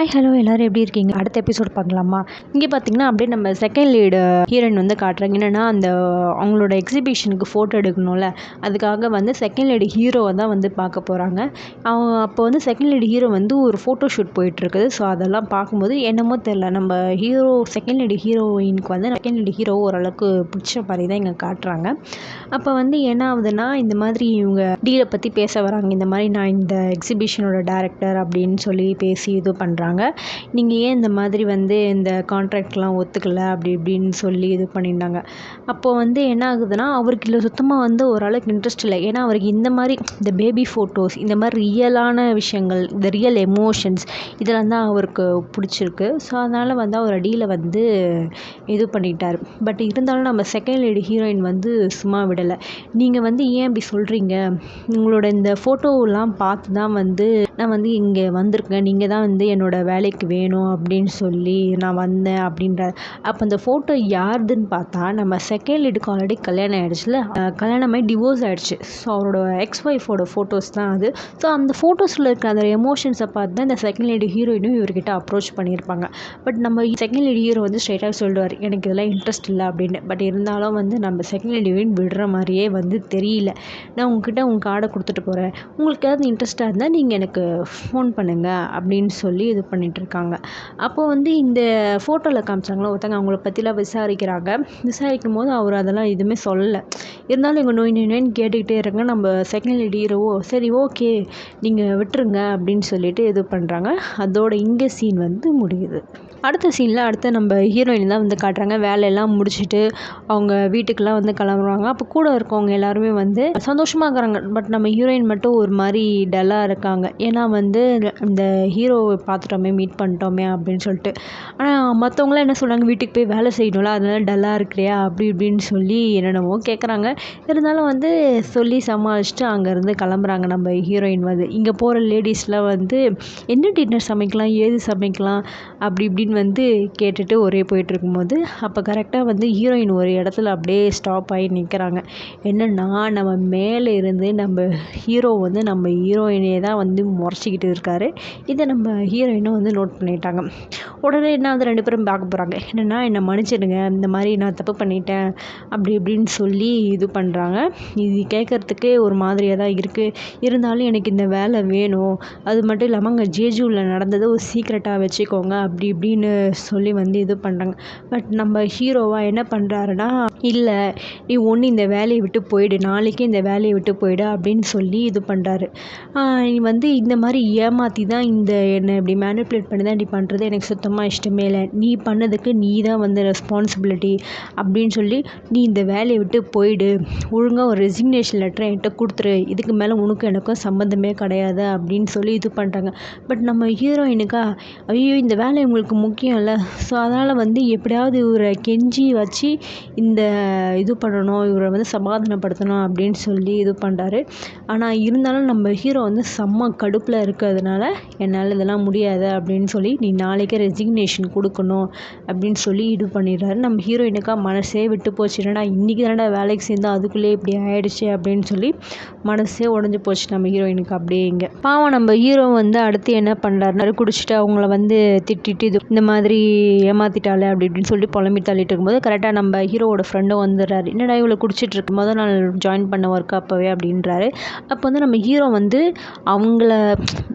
Hi hello எல்லோரும் எப்படி இருக்கீங்க? அடுத்த எபிசோட் பார்க்கலாமா? இங்கே பார்த்தீங்கன்னா அப்படியே நம்ம செகண்ட் லீடு ஹீரோயின் வந்து காட்டுறாங்க. என்னென்னா அந்த அவங்களோட எக்ஸிபிஷனுக்கு ஃபோட்டோ எடுக்கணும்ல. அதுக்காக வந்து செகண்ட் லீடு ஹீரோவை தான் வந்து பார்க்க போகிறாங்க அவங்க அப்போ வந்து செகண்ட் லீடு ஹீரோ வந்து ஒரு ஃபோட்டோ ஷூட் போயிட்டுருக்குது ஸோ அதெல்லாம் பார்க்கும்போது என்னமோ தெரில நம்ம ஹீரோ செகண்ட் லீடு ஹீரோயினுக்கு வந்து செகண்ட் லீடு ஹீரோ ஓரளவுக்கு பிடிச்ச மாதிரி தான் இங்கே காட்டுறாங்க. அப்போ வந்து என்ன ஆகுதுன்னா இந்த மாதிரி இவங்க டீலை பற்றி பேச வராங்க. இந்த மாதிரி நான் இந்த எக்ஸிபிஷனோட டேரக்டர் அப்படின்னு சொல்லி பேசி இது பண்ணுறாங்க பண்ணுறாங்க நீங்கள் ஏன் இந்த மாதிரி வந்து இந்த கான்ட்ராக்ட்லாம் ஒத்துக்கலை? அப்படி இப்படின்னு சொல்லி இது பண்ணியிருந்தாங்க. அப்போது வந்து என்ன ஆகுதுன்னா அவருக்கு இல்லை சுத்தமாக வந்து ஓரளவுக்கு இன்ட்ரெஸ்ட் இல்லை. ஏன்னா அவருக்கு இந்த மாதிரி இந்த பேபி ஃபோட்டோஸ் இந்த மாதிரி ரியலான விஷயங்கள் இந்த ரியல் எமோஷன்ஸ் இதெல்லாம் தான் அவருக்கு பிடிச்சிருக்கு. ஸோ அதனால் வந்து அவர் அடியில் வந்து இது பண்ணிட்டார். பட் இருந்தாலும் நம்ம செகண்ட் லேடி ஹீரோயின் வந்து சும்மா விடலை. நீங்கள் வந்து ஏன் இப்படி சொல்கிறீங்க உங்களோட இந்த ஃபோட்டோவெலாம் பார்த்து தான் வந்து நான் வந்து இங்கே வந்திருக்கேன். நீங்கள் தான் வந்து என்னோட என்னோடய வேலைக்கு வேணும் அப்படின்னு சொல்லி நான் வந்தேன் அப்படின்ற அப்போ அந்த ஃபோட்டோ யாருதுன்னு பார்த்தா நம்ம செகண்ட் லீடுக்கு ஆல்ரெடி கல்யாணம் ஆகிடுச்சுல கல்யாணமாகி டிவோர்ஸ் ஆகிடுச்சு ஸோ அவரோட எக்ஸ் ஒய்ஃபோட ஃபோட்டோஸ் தான் அது. ஸோ அந்த ஃபோட்டோஸில் இருக்கிற அந்த எமோஷன்ஸை பார்த்து தான் இந்த செகண்ட் லேடி ஹீரோயினும் இவர்கிட்ட அப்ரோச் பண்ணியிருப்பாங்க. பட் நம்ம செகண்ட் லேடி ஹீரோ வந்து ஸ்ட்ரைட்டாக சொல்லுவார் எனக்கு இதெல்லாம் இன்ட்ரெஸ்ட் இல்லை அப்படின்னு. பட் இருந்தாலும் வந்து நம்ம செகண்ட் லேடி ஹீரோயின் விடுற மாதிரியே வந்து தெரியல. நான் உங்ககிட்ட உங்கள் கார்டை கொடுத்துட்டு போகிறேன் உங்களுக்கு ஏதாவது இன்ட்ரெஸ்ட்டாக இருந்தால் நீங்கள் எனக்கு ஃபோன் பண்ணுங்கள் அப்படின்னு சொல்லி இது பண்ணிகிட்ருக்காங்க அப்போது வந்து இந்த ஃபோட்டோவில் காமிச்சாங்களோ? ஒருத்தங்க அவங்கள பற்றிலாம் விசாரிக்கிறாங்க. விசாரிக்கும் போது அவர் அதெல்லாம் எதுவுமே சொல்லலை. இருந்தாலும் எங்கள் நோய் நோயின்னு கேட்டுக்கிட்டே இருங்க நம்ம செகண்ட் லேடி ஹீரோவோ சரி ஓகே நீங்கள் விட்டுருங்க அப்படின்னு சொல்லிட்டு இது பண்ணுறாங்க அதோட இங்கே சீன் வந்து முடியுது. அடுத்த சீனில் அடுத்த நம்ம ஹீரோயின் தான் வந்து காட்டுறாங்க. வேலையெல்லாம் முடிச்சுட்டு அவங்க வீட்டுக்கெல்லாம் வந்து கிளம்புறாங்க. அப்போ கூட இருக்கவங்க எல்லாருமே வந்து சந்தோஷமாக இருக்கிறாங்க பட் நம்ம ஹீரோயின் மட்டும் ஒரு மாதிரி டல்லாக இருக்காங்க. ஏன்னா வந்து இந்த ஹீரோவை பார்த்துட்டோமே மீட் பண்ணிட்டோமே அப்படின்னு சொல்லிட்டு. ஆனால் மற்றவங்களாம் என்ன சொல்கிறாங்க வீட்டுக்கு போய் வேலை செய்யணும்ல அதனால டல்லாக இருக்கிறியா? அப்படி இப்படின்னு சொல்லி என்னென்னமோ கேட்குறாங்க இருந்தாலும் வந்து சொல்லி சமாளிச்சுட்டு அங்கேருந்து கிளம்புறாங்க நம்ம ஹீரோயின் வந்து. இங்கே போகிற லேடிஸ்லாம் வந்து என்ன டின்னர் சமைக்கலாம்? ஏது சமைக்கலாம்? அப்படி இப்படின்னு அப்படின்னு வந்து கேட்டுட்டு ஒரே போயிட்டுருக்கும்போது அப்போ கரெக்டாக வந்து ஹீரோயின் ஒரு இடத்துல அப்படியே ஸ்டாப் ஆகி நிற்கிறாங்க என்னென்னா நம்ம மேலே இருந்து நம்ம ஹீரோ வந்து நம்ம ஹீரோயினே தான் வந்து முறைச்சிக்கிட்டு இருக்காரு. இதை நம்ம ஹீரோயினும் வந்து நோட் பண்ணிட்டாங்க. உடனே என்ன வந்து ரெண்டு பேரும் பார்க்க போகிறாங்க என்னென்னா என்னை மன்னிச்சிடுங்க. இந்த மாதிரி நான் தப்பு பண்ணிட்டேன். அப்படி இப்படின்னு சொல்லி இது பண்ணுறாங்க இது கேட்குறதுக்கே ஒரு மாதிரியாக தான் இருக்குது இருந்தாலும் எனக்கு இந்த வேலை வேணும். அது மட்டும் இல்லாமல் அங்கே ஜேஜூவில் நடந்ததை ஒரு சீக்ரெட்டாக வச்சுக்கோங்க. அப்படி இப்படின்னு அப்படின்னு சொல்லி வந்து இது பண்ணுறாங்க பட் நம்ம ஹீரோவாக என்ன பண்ணுறாருன்னா இல்லை நீ ஒன்று இந்த வேலையை விட்டு போயிடு நாளைக்கே இந்த வேலையை விட்டு போயிடு அப்படின்னு சொல்லி இது பண்ணுறாரு நீ வந்து இந்த மாதிரி ஏமாற்றி தான் இந்த என்னை இப்படி மேனிப்புலேட் பண்ணி தான் இப்படி பண்ணுறது எனக்கு சுத்தமாக இஷ்டமே இல்லை. நீ பண்ணதுக்கு நீ தான் வந்து ரெஸ்பான்சிபிலிட்டி அப்படின்னு சொல்லி நீ இந்த வேலையை விட்டு போயிடு ஒழுங்காக ஒரு ரெசிக்னேஷன் லெட்டரை என்கிட்ட கொடுத்துரு இதுக்கு மேலே உனக்கும் எனக்கும் சம்மந்தமே கிடையாது அப்படின்னு சொல்லி இது பண்ணுறாங்க பட் நம்ம ஹீரோயினுக்கா ஐயோ இந்த வேலை உங்களுக்கு முக்கியம் இல்லை ஸோ அதனால் வந்து எப்படியாவது இவரை கெஞ்சி வச்சு இந்த இது பண்ணணும் இவரை வந்து சமாதானப்படுத்தணும் அப்படின்னு சொல்லி இது பண்ணுறாரு ஆனால் இருந்தாலும் நம்ம ஹீரோ வந்து செம்ம கடுப்பில் இருக்கிறதுனால என்னால் இதெல்லாம் முடியாது அப்படின்னு சொல்லி நீ நாளைக்கே ரெசிக்னேஷன் கொடுக்கணும் அப்படின்னு சொல்லி இது பண்ணிடுறாரு. நம்ம ஹீரோயினுக்கா மனசே விட்டு போச்சு. என்னடா இன்றைக்கி தானடா வேலைக்கு சேர்ந்து அதுக்குள்ளேயே இப்படி ஆயிடுச்சு அப்படின்னு சொல்லி மனசே உடஞ்சி போச்சு நம்ம ஹீரோயினுக்கு அப்படியே இங்கே. பாவம் நம்ம ஹீரோ வந்து அடுத்து என்ன பண்ணுறாருனாரு குடிச்சிட்டு அவங்கள வந்து திட்டிட்டு இது இந்த மாதிரி ஏமாற்றிட்டாளே அப்படி இப்படின்னு சொல்லிட்டு புலம்பி தள்ளிட்டு இருக்கும்போது கரெக்டாக நம்ம ஹீரோவோட ஃப்ரெண்டும் வந்துடுறாரு. என்னடா இவ்வளோ குடிச்சிட்டு இருக்கு? மொதல் நாள் ஜாயின் பண்ண ஒர்க் அப்போவே அப்படின்றாரு. அப்போ வந்து நம்ம ஹீரோ வந்து அவங்கள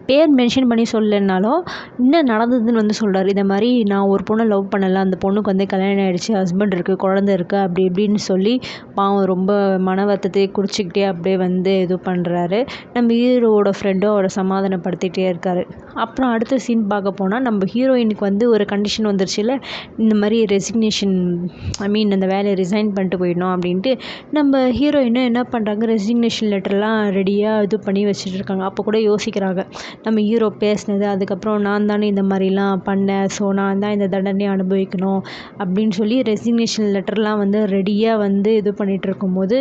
பேர் மென்ஷன் பண்ணி சொல்லலைனாலும் என்ன நடந்ததுன்னு வந்து சொல்கிறாரு இதை மாதிரி நான் ஒரு பொண்ணை லவ் பண்ணலை. அந்த பொண்ணுக்கு வந்து கல்யாணம் ஆகிடுச்சு ஹஸ்பண்ட் இருக்குது குழந்த இருக்குது அப்படி இப்படின்னு சொல்லி பாவம் ரொம்ப மன வருத்தத்தை குடிச்சிக்கிட்டே அப்படியே வந்து இது பண்ணுறாரு நம்ம ஹீரோவோட ஃப்ரெண்டும் அவரை சமாதானப்படுத்திகிட்டே இருக்காரு. அப்புறம் அடுத்த சீன் பார்க்க போனால் நம்ம ஹீரோயினுக்கு வந்து ஒரு கண்டிஷன் வந்துருச்சுல இந்த மாதிரி ரெசிக்னேஷன் ஐ மீன் அந்த வேலையை ரிசைன் பண்ணிட்டு போயிடணும் அப்படின்ட்டு நம்ம ஹீரோயினும் என்ன பண்ணுறாங்க ரெசிக்னேஷன் லெட்டர்லாம் ரெடியாக இது பண்ணி வச்சுட்டு இருக்காங்க. அப்போ கூட யோசிக்கிறாங்க. நம்ம ஹீரோ பேசினது அதுக்கப்புறம் நான் தானே இந்த மாதிரிலாம் பண்ணேன். ஸோ நான் தான் இந்த தண்டனையை அனுபவிக்கணும் அப்படின்னு சொல்லி ரெசிக்னேஷன் லெட்டர்லாம் வந்து ரெடியாக வந்து இது பண்ணிகிட்டு இருக்கும்போது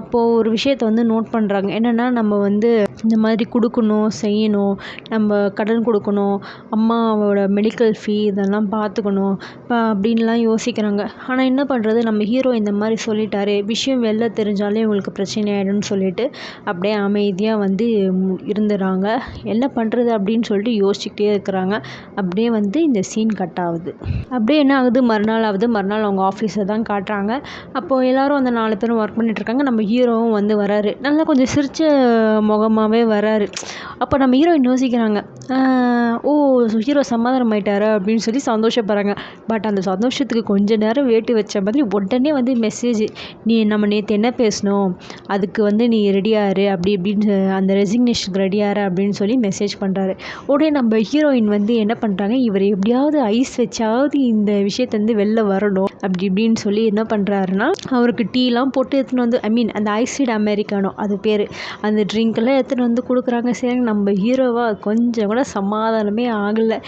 அப்போது ஒரு விஷயத்தை வந்து நோட் பண்ணுறாங்க என்னென்னா நம்ம வந்து இந்த மாதிரி கொடுக்கணும் செய்யணும் நம்ம கடன் கொடுக்கணும் அம்மாவோட மெடிக்கல் சேஃப்டி இதெல்லாம் பார்த்துக்கணும். இப்போ அப்படின்லாம் யோசிக்கிறாங்க. ஆனால் என்ன பண்ணுறது நம்ம ஹீரோ இந்த மாதிரி சொல்லிட்டாரே. விஷயம் வெளில தெரிஞ்சாலே இவங்களுக்கு பிரச்சனை ஆகிடும்னு சொல்லிட்டு அப்படியே அமைதியாக வந்து இருந்துடுறாங்க என்ன பண்ணுறது அப்படின்னு சொல்லிட்டு யோசிச்சுக்கிட்டே இருக்கிறாங்க. அப்படியே வந்து இந்த சீன் கட் ஆகுது. அப்படியே என்ன ஆகுது? மறுநாள் ஆகுது. மறுநாள் அவங்க ஆஃபீஸை தான் காட்டுறாங்க. அப்போது எல்லோரும் அந்த நாலு பேரும் ஒர்க் பண்ணிகிட்ருக்காங்க நம்ம ஹீரோவும் வந்து வராரு. நல்லா கொஞ்சம் சிரித்த முகமாகவே வராரு. அப்போ நம்ம ஹீரோயின் யோசிக்கிறாங்க. ஓ ஹீரோ சமாதானம் ஆயிட்டாரா அப்படின்னு சொல்லி சந்தோஷப்படுறாங்க. பட் அந்த சந்தோஷத்துக்கு கொஞ்ச நேரம் வேட்டு வச்ச மாதிரி உடனே வந்து மெசேஜ் நீ நம்ம நேற்று என்ன பேசணும் அதுக்கு வந்து நீ ரெடியாரு அப்படி இப்படின்னு அந்த ரெசிக்னேஷனுக்கு ரெடியாரு அப்படின்னு சொல்லி மெசேஜ் பண்ணுறாரு உடனே நம்ம ஹீரோயின் வந்து என்ன பண்ணுறாங்க இவர் எப்படியாவது ஐஸ் வச்சாவது இந்த விஷயத்துலேருந்து வெளில வரணும் அப்படி இப்படின்னு சொல்லி என்ன பண்ணுறாருன்னா அவருக்கு டீலாம் போட்டு எடுத்துன்னு வந்து ஐ மீன் அந்த ஐசிட் அமெரிக்கானோ அது பேர். அந்த ட்ரிங்க்கெல்லாம் எடுத்துகிட்டு வந்து கொடுக்குறாங்க. சரி நம்ம ஹீரோவாக கொஞ்சம் கூட சமாதானமே ஆகலை.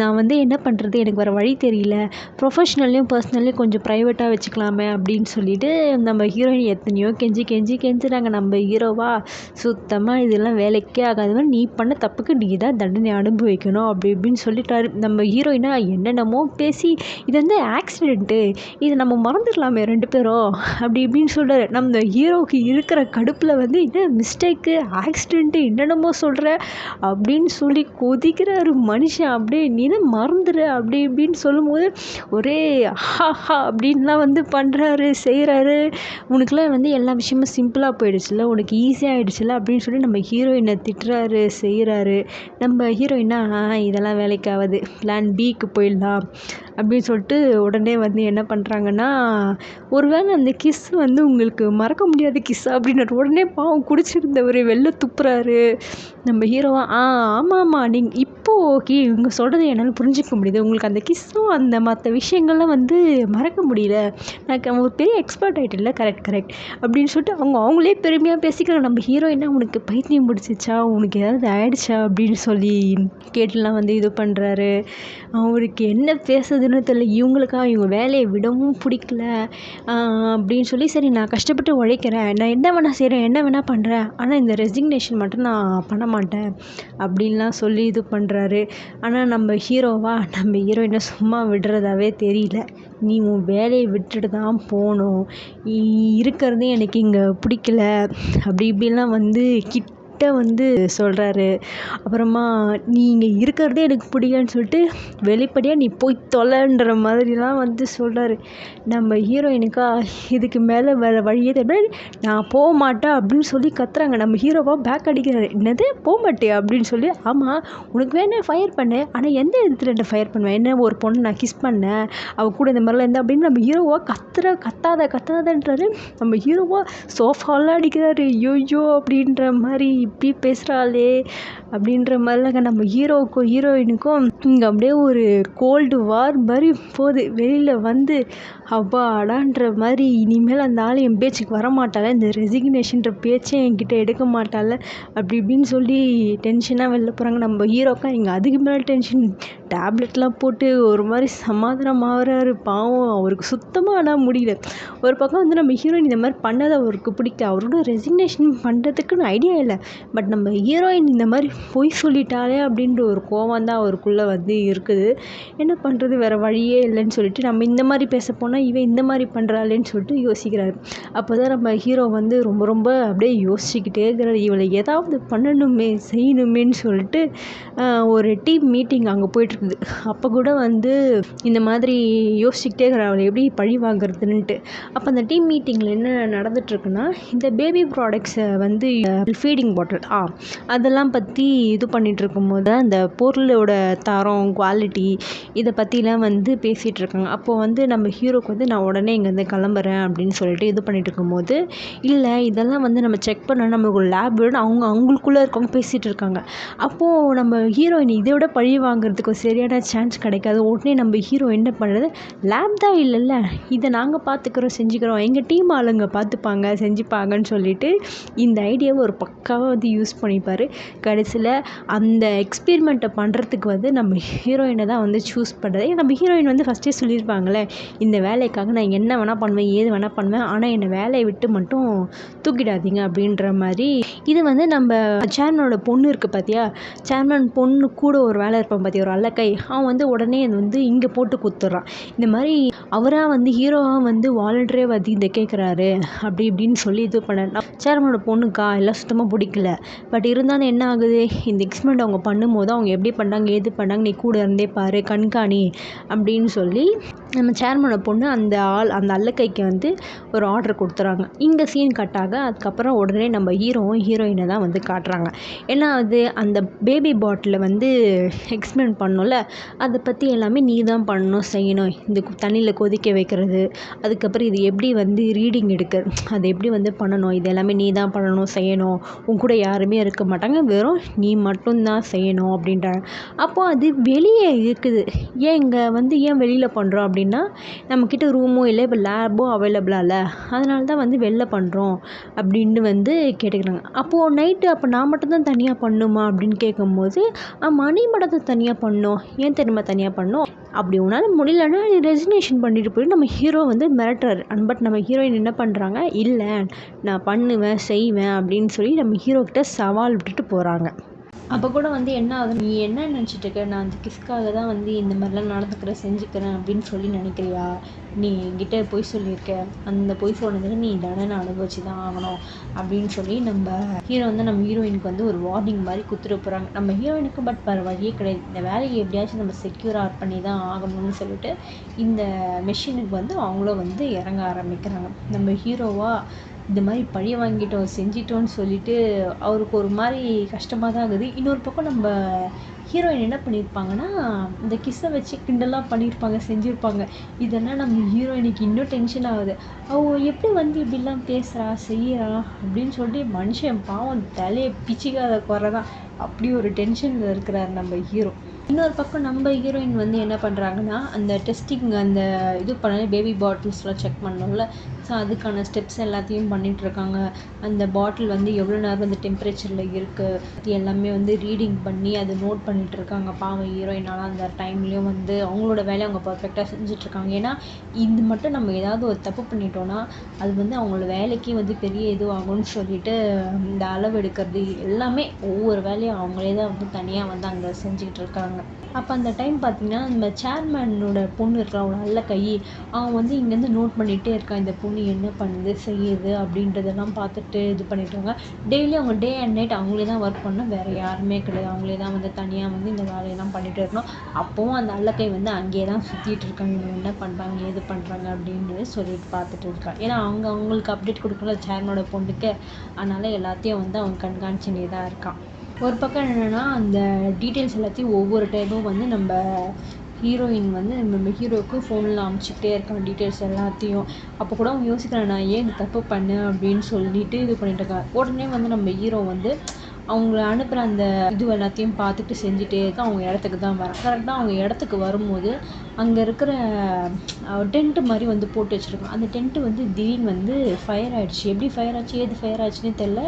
நான் வந்து என்ன பண்ணுறது எனக்கு வேறு வழி தெரியல. ப்ரொஃபஷ்னல்லையும் பர்சனல்லையும் கொஞ்சம் ப்ரைவேட்டாக வச்சுக்கலாமே அப்படின்னு சொல்லிட்டு நம்ம ஹீரோயின் எத்தனையோ கெஞ்சி கெஞ்சி கெஞ்சுறாங்க. நம்ம ஹீரோவா சுத்தமாக இதெல்லாம் வேலைக்கே ஆகாது நீ பண்ண தப்புக்கு நீ தான் தண்டனை அனுபவிக்கணும். அப்படி இப்படின்னு சொல்லிட்டாரு. நம்ம ஹீரோயினா என்னென்னமோ பேசி இது வந்து ஆக்சிடெண்ட்டு இது நம்ம மறந்துடலாமே ரெண்டு பேரும். அப்படி இப்படின்னு சொல்கிறாரு நம்ம ஹீரோவுக்கு இருக்கிற கடுப்பில் வந்து என்ன மிஸ்டேக்கு ஆக்சிடெண்ட்டு என்னென்னமோ சொல்கிற அப்படின்னு சொல்லி கொதிக்கிறாரு மனுஷன். அப்படியே நீ மறந்துடு அப்படி இப்படின்னு சொல்லும்போது ஒரே ஹா ஹா அப்படின்லாம் வந்து பண்ணுறாரு செய்கிறாரு உனக்குலாம் வந்து எல்லா விஷயமும் சிம்பிளாக போயிடுச்சுல உனக்கு ஈஸியாக ஆகிடுச்சுல்ல அப்படின்னு சொல்லி நம்ம ஹீரோயினை திட்டுறாரு செய்கிறாரு நம்ம ஹீரோயினா இதெல்லாம் வேலைக்கு ஆகாது பிளான் பிக்கு போயிடலாம். அப்படின்னு சொல்லிட்டு உடனே வந்து என்ன பண்ணுறாங்கன்னா ஒரு வேளை அந்த கிஸ் வந்து உங்களுக்கு மறக்க முடியாத கிஸ் அப்படின்னுட்டு உடனே பாவம் குடிச்சிருந்தவர் வெளில துப்புறாரு. நம்ம ஹீரோவா ஆ ஆமாம் ஆமாம் நீங்கள் இப்போது ஓகே இவங்க சொல்கிறது என்னால் புரிஞ்சிக்க முடியுது. உங்களுக்கு அந்த கிஸ்ஸும் அந்த மற்ற விஷயங்கள்லாம் வந்து மறக்க முடியல. நான் ஒரு பெரிய எக்ஸ்பர்ட் ஆகிட்டில்ல கரெக்ட் கரெக்ட் அப்படின்னு சொல்லிட்டு அவங்க அவங்களே பெருமையாக பேசிக்கிறாங்க நம்ம ஹீரோயினா உனக்கு பைத்தியம் பிடிச்சிச்சா உனக்கு ஏதாவது ஆயிடுச்சா? அப்படின்னு சொல்லி கேட்டுலாம் வந்து இது பண்ணுறாரு அவருக்கு என்ன பேசுறதுன்னு தெரியல இவங்களுக்கா இவங்க வேலையை விடவும் பிடிக்கல அப்படின்னு சொல்லி சரி நான் கஷ்டப்பட்டு உழைக்கிறேன். நான் என்ன வேணால் செய்கிறேன் என்ன வேணால் பண்ணுறேன் ஆனால் இந்த ரெசிக்னேஷன் மட்டும் நான் பண்ண மாட்டேன் அப்படின்லாம் சொல்லி இது பண்ணுறாரு ஆனால் நம்ம ஹீரோவா நம்ம ஹீரோயினை சும்மா விடுறதாவே தெரியல. நீ உன் வேலையை விட்டுட்டு தான் போகணும். இருக்கிறதே எனக்கு இங்கே பிடிக்கல. அப்படி இப்படிலாம் வந்து கிட் கிட்ட வந்து சொல்கிறாரு அப்புறமா நீ இங்கே இருக்கிறதே எனக்கு பிடிக்கலன்னு சொல்லிட்டு வெளிப்படையாக நீ போய் தொலைன்ற மாதிரிலாம் வந்து சொல்கிறாரு நம்ம ஹீரோயினுக்கா இதுக்கு மேலே வேறு வழியே தெரியல நான் போக மாட்டேன் அப்படின்னு சொல்லி கத்துறாங்க. நம்ம ஹீரோவாக பேக் அடிக்கிறாரு. என்னது? போக மாட்டேன் அப்படின்னு சொல்லி ஆமாம் உனக்கு வேணா ஃபயர் பண்ணு. ஆனால் எந்த இடத்துல என்ன ஃபயர் பண்ணுவேன் என்ன ஒரு பொண்ணு நான் கிஸ் பண்ணேன் அவள் கூட இந்த மாதிரிலாம் இருந்தால் அப்படின்னு நம்ம ஹீரோவாக கத்துற கத்தாத கத்தாதன்றாரு. நம்ம ஹீரோவாக சோஃபாலாம் அடிக்கிறாரு. ஐயோ அப்படின்ற மாதிரி இப்படி பேசுகிறாளே அப்படின்ற மாதிரிலாம் நம்ம ஹீரோவுக்கும் ஹீரோயினுக்கும் இங்கே அப்படியே ஒரு கோல்டு வார் மாதிரி போகுது. வெளியில் வந்து அப்பாடான்ற மாதிரி இனிமேல் அந்த ஆள் என் பேச்சுக்கு வரமாட்டாள் இந்த ரெசிக்னேஷன்ற பேச்சே என்கிட்ட எடுக்க மாட்டாள் அப்படி இப்படின்னு சொல்லி டென்ஷனாக வெளில போகிறாங்க நம்ம ஹீரோக்கா இங்கே அதுக்கு மேலே டென்ஷன் டேப்லெட்லாம் போட்டு ஒரு மாதிரி சமாதானம் ஆகிறாரு பாவம் அவருக்கு சுத்தமாக ஆனால் முடியல. ஒரு பக்கம் வந்து நம்ம ஹீரோயின் இந்த மாதிரி பண்ணதை அவருக்கு பிடிக்கல. அவரோட ரெசிக்னேஷன் பண்ணுறதுக்குன்னு ஐடியா இல்லை. பட் நம்ம ஹீரோயின் இந்த மாதிரி பொய் சொல்லிட்டாலே அப்படின்ற ஒரு கோவம் தான் அவருக்குள்ளே வந்து இருக்குது. என்ன பண்ணுறது வேறு வழியே இல்லைன்னு சொல்லிட்டு நம்ம இந்த மாதிரி பேச போனால் இவன் இந்த மாதிரி பண்ணுறாளேன்னு சொல்லிட்டு யோசிக்கிறாரு. அப்போ தான் நம்ம ஹீரோ வந்து ரொம்ப ரொம்ப அப்படியே யோசிச்சுக்கிட்டே இருக்கிறார். இவளை ஏதாவது பண்ணணுமே செய்யணுமேன்னு சொல்லிட்டு ஒரு டீம் மீட்டிங் அங்கே இருந்து. அப்போ கூட வந்து இந்த மாதிரி யோசிச்சுக்கிட்டே இருக்கிற அவளை எப்படி பழி வாங்குறதுன்ட்டு அப்போ அந்த டீம் மீட்டிங்கில் என்ன நடந்துகிட்ருக்குன்னா இந்த பேபி ப்ராடக்ட்ஸை வந்து ஃபீடிங் பாட்டில் ஆ அதெல்லாம் பற்றி இது பண்ணிகிட்டு இருக்கும்போது அந்த பொருளோட தரம் குவாலிட்டி இதை பற்றிலாம் வந்து பேசிகிட்டு இருக்காங்க அப்போது வந்து நம்ம ஹீரோக்கு வந்து நான் உடனே இங்கேருந்து கிளம்புறேன் அப்படின்னு சொல்லிட்டு இது பண்ணிகிட்டு இருக்கும்போது இல்லை இதெல்லாம் வந்து நம்ம செக் பண்ண நமக்கு ஒரு லேப் வேணும். அவங்க அவங்களுக்குள்ளே இருக்கவங்க பேசிகிட்டு இருக்காங்க அப்போது நம்ம ஹீரோயின் இதை விட பழி வாங்குறதுக்கு ஒரு சரியான சான்ஸ் கிடைக்காது. உடனே நம்ம ஹீரோ என்ன பண்ணுறது லேப் தான் இல்லைல்ல. இதை நாங்கள் பார்த்துக்குறோம் செஞ்சுக்கிறோம். எங்கள் டீம் ஆளுங்க பார்த்துப்பாங்க செஞ்சுப்பாங்கன்னு சொல்லிட்டு இந்த ஐடியாவை ஒரு பக்காவாக வந்து யூஸ் பண்ணிப்பார். கடைசியில் அந்த எக்ஸ்பெரிமெண்ட்டை பண்ணுறதுக்கு வந்து நம்ம ஹீரோயினை தான் வந்து சூஸ் பண்ணுறது நம்ம ஹீரோயின் வந்து ஃபஸ்ட்டே சொல்லியிருப்பாங்களே இந்த வேலைக்காக நான் என்ன வேணால் பண்ணுவேன் ஏது வேணால் பண்ணுவேன் ஆனால் என்னை வேலையை விட்டு மட்டும் தூக்கிடாதீங்க அப்படின்ற மாதிரி. இது வந்து நம்ம சேர்மனோட பொண்ணு இருக்குது பார்த்தியா சேர்மன் பொண்ணு கூட ஒரு வேலை இருப்பான் பார்த்தியா ஒரு அல்ல கை அவன் வந்து உடனே அது வந்து இங்கே போட்டு குத்துறான். இந்த மாதிரி அவராக வந்து ஹீரோவாக வந்து வாலண்டரே வந்து இதை கேட்குறாரு அப்படி இப்படின்னு சொல்லி இது பண்ண சேர்மனோட பொண்ணுக்கா? எல்லாம் சுத்தமாக பிடிக்கல. பட் இருந்தாலும் என்ன ஆகுது? இந்த எக்ஸ்பெரிமெண்ட் அவங்க பண்ணும்போது அவங்க எப்படி பண்ணாங்க ஏது பண்ணாங்க நீ கூட இருந்தே பாரு கண்காணி அப்படின்னு சொல்லி நம்ம சேர்மனோட பொண்ணு அந்த ஆள் அந்த அல்லக்கைக்கு வந்து ஒரு ஆர்டர் கொடுத்துறாங்க. இங்கே சீன் கட் ஆக அதுக்கப்புறம் உடனே நம்ம ஹீரோவும் ஹீரோயினை தான் வந்து காட்டுறாங்க. ஏன்னா அது அந்த பேபி பாட்டிலை வந்து எக்ஸ்பிளைன் பண்ணோம்ல அதை பற்றி எல்லாமே நீ தான் பண்ணணும் செய்யணும். இந்த தண்ணியில் கொதிக்க வைக்கிறது அதுக்கப்புறம் இது எப்படி வந்து ரீடிங் எடுக்க அது எப்படி வந்து பண்ணணும்? இது எல்லாமே நீ தான் பண்ணணும் செய்யணும். உன் கூட யாருமே இருக்க மாட்டாங்க. வெறும் நீ மட்டும்தான் செய்யணும் அப்படின்றாங்க. அப்போது அது வெளியே இருக்குது. ஏன் இங்கே வந்து ஏன் வெளியில் பண்ணுறோம் அப்படின்னு நம்மக்கிட்ட ரூமோ இல்லை இப்போ லேபோ அவைலபிளாக இல்லை. அதனால தான் வந்து வெளில பண்ணுறோம் அப்படின்ட்டு வந்து கேட்டுக்கிறாங்க. அப்போது நைட்டு அப்போ நான் மட்டும்தான் தனியாக பண்ணணுமா அப்படின்னு கேட்கும்போது ஆமாம் நீ மட்டும் தான் தனியாக பண்ணணும் ஏன் தெரியுமா தனியாக பண்ணணும் அப்படி உன்னால் முடியலன்னா நீ ரெசிக்னேஷன் பண்ணிட்டு போய் நம்ம ஹீரோ வந்து மிரட்டுறாரு. பட் நம்ம ஹீரோயின் என்ன பண்ணுறாங்க இல்லை நான் பண்ணுவேன் செய்வேன் அப்படின்னு சொல்லி நம்ம ஹீரோக்கிட்ட சவால் விட்டுட்டு போகிறாங்க அப்போ கூட வந்து என்ன ஆகுது? நீ என்ன நினச்சிட்டு இருக்க? நான் அந்த கிஸ்க்காக தான் வந்து இந்த மாதிரிலாம் நடந்துக்கிறேன் செஞ்சுக்கிறேன் அப்படின்னு சொல்லி நினைக்கிறியா? நீ என்கிட்ட பொய் சொல்லியிருக்க. அந்த பொய் சொன்னதுக்கு நீ தண்டனை அனுபவிச்சு தான் ஆகணும் அப்படின்னு சொல்லி நம்ம ஹீரோ வந்து நம்ம ஹீரோயினுக்கு வந்து ஒரு வார்னிங் மாதிரி குத்துட்டு போகிறாங்க நம்ம ஹீரோயினுக்கு பட் வேறு வழியே கிடையாது. இந்த வேலையை எப்படியாச்சும் நம்ம செக்யூராக பண்ணி தான் ஆகணும்னு சொல்லிட்டு இந்த மெஷினுக்கு வந்து அவங்களும் வந்து இறங்க ஆரம்பிக்கிறாங்க. நம்ம ஹீரோவாக இந்த மாதிரி பழிய வாங்கிட்டோம் செஞ்சிட்டோன்னு சொல்லிட்டு அவருக்கு ஒரு மாதிரி கஷ்டமாக தான் ஆகுது. இன்னொரு பக்கம் நம்ம ஹீரோயின் என்ன பண்ணியிருப்பாங்கன்னா இந்த கிஸ்ஸை வச்சு கிண்டலாக பண்ணியிருப்பாங்க செஞ்சுருப்பாங்க. இதெல்லாம் நம்ம ஹீரோயினுக்கு இன்னும் டென்ஷன் ஆகுது. அவள் எப்படி வந்து இப்படிலாம் பேசுகிறா செய்கிறா அப்படின்னு சொல்லிட்டு மனுஷன் பாவம் தலையை பிச்சிக்காத குறை தான் அப்படி ஒரு டென்ஷனில் இருக்கிறார் நம்ம ஹீரோ இன்னொரு பக்கம் நம்ம ஹீரோயின் வந்து என்ன பண்ணுறாங்கன்னா அந்த டெஸ்டிங் அந்த இது பண்ண பேபி பாட்டில்ஸ்லாம் செக் பண்ணோம்ல ஸோ அதுக்கான ஸ்டெப்ஸ் எல்லாத்தையும் பண்ணிகிட்ருக்காங்க அந்த பாட்டில் வந்து எவ்வளோ நேரம் அந்த டெம்பரேச்சரில் இருக்குது அது எல்லாமே வந்து ரீடிங் பண்ணி அதை நோட் பண்ணிகிட்ருக்காங்க இருக்காங்க பாவம் ஹீரோயினால் அந்த டைம்லேயும் வந்து அவங்களோட வேலையை அவங்க பர்ஃபெக்டாக செஞ்சிட்ருக்காங்க ஏன்னா இது மட்டும் நம்ம ஏதாவது ஒரு தப்பு பண்ணிட்டோன்னா அது வந்து அவங்களோட வேலைக்கே வந்து பெரிய இதுவாகும்னு சொல்லிட்டு இந்த அளவு எடுக்கிறது எல்லாமே ஒவ்வொரு வேலையும் அவங்களே தான் வந்து தனியாக வந்து அங்கே செஞ்சுக்கிட்டு இருக்காங்க அப்போ அந்த டைம் பார்த்தீங்கன்னா நம்ம சேர்மேனோட பொண்ணு இருக்கிற நல்ல கை அவன் வந்து இங்கேருந்து நோட் பண்ணிகிட்டே இருக்கான். இந்த பொண்ணு என்ன பண்ணுது செய்யுது அப்படின்றதெல்லாம் பார்த்துட்டு இது பண்ணிட்டுருக்காங்க டெய்லி அவங்க டே அண்ட் நைட் அவங்களே தான் ஒர்க் பண்ணணும். வேறு யாருமே கிடையாது. அவங்களே தான் வந்து தனியாக வந்து இந்த வேலையெல்லாம் பண்ணிகிட்டு இருக்கணும். அப்போவும் அந்த அல்லக்கை வந்து அங்கேயே தான் சுற்றிட்டு இருக்காங்க. இவங்க என்ன பண்ணுறாங்க ஏது பண்ணுறாங்க அப்படின்றது சொல்லிட்டு பார்த்துட்டு இருக்காங்க. ஏன்னா அவங்க அவங்களுக்கு அப்டேட் கொடுக்கல சேர்மனோட பொண்ணுக்கு. அதனால் எல்லாத்தையும் வந்து அவங்க கண்காணிச்சுட்டே தான் இருக்கான். ஒரு பக்கம் என்னென்னா அந்த டீட்டெயில்ஸ் எல்லாத்தையும் ஒவ்வொரு டைமும் வந்து நம்ம ஹீரோயின் வந்து நம்ம ஹீரோவுக்கு ஃபோனில் அமுச்சிக்கிட்டே இருக்கான் டீட்டெயில்ஸ் எல்லாத்தையும். அப்போ கூட அவன் யோசிக்கிறான் நான் ஏன் இந்த தப்பு பண்ணேன்? அப்படின்னு சொல்லிட்டு இது பண்ணிட்டு இருக்கான் உடனே வந்து நம்ம ஹீரோ வந்து அவங்கள அனுப்புகிற அந்த இது எல்லாத்தையும் பார்த்துட்டு செஞ்சுட்டே இருக்க அவங்க இடத்துக்கு தான் வரான். கரெக்டாக அவங்க இடத்துக்கு வரும்போது அங்கே இருக்கிற டென்ட்டு மாதிரி வந்து போட்டு வச்சுருக்கான். அந்த டென்ட்டு வந்து திடீர்னு வந்து ஃபயர் ஆயிடுச்சு. எப்படி ஃபயர் ஆச்சு? ஏது ஃபயர் ஆச்சுன்னே தெரில